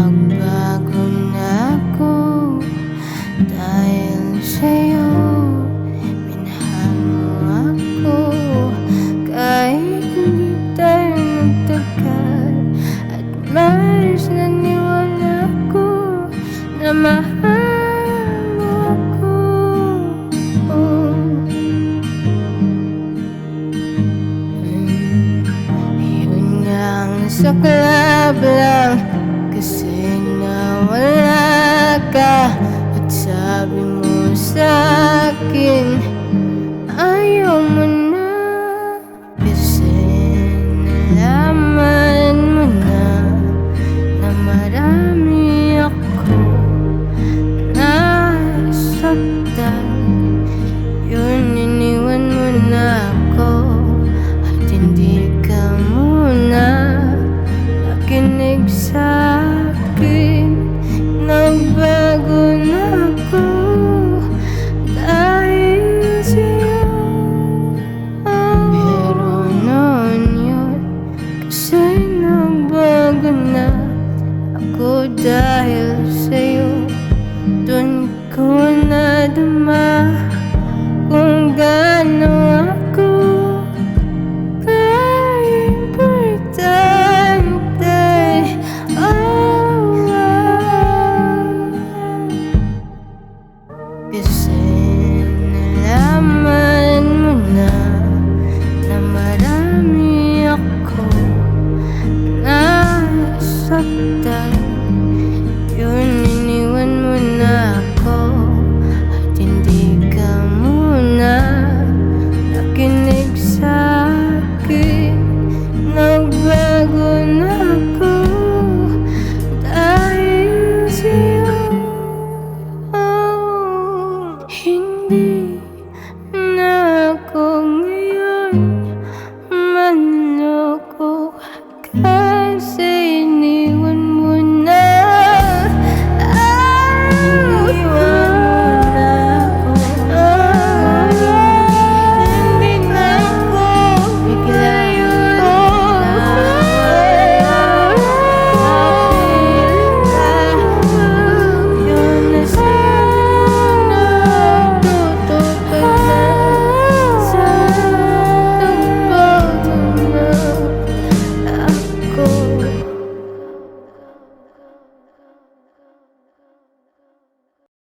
Nagbago na ako dahil sa'yo Minahal mo ako. Kahit hindi tayo nagtagal At ko na ang lang Gising na wala ka At sabi mo sa akin Ayaw mo na. Kasi nalaman mo na Na marami ako Nasaktan. The.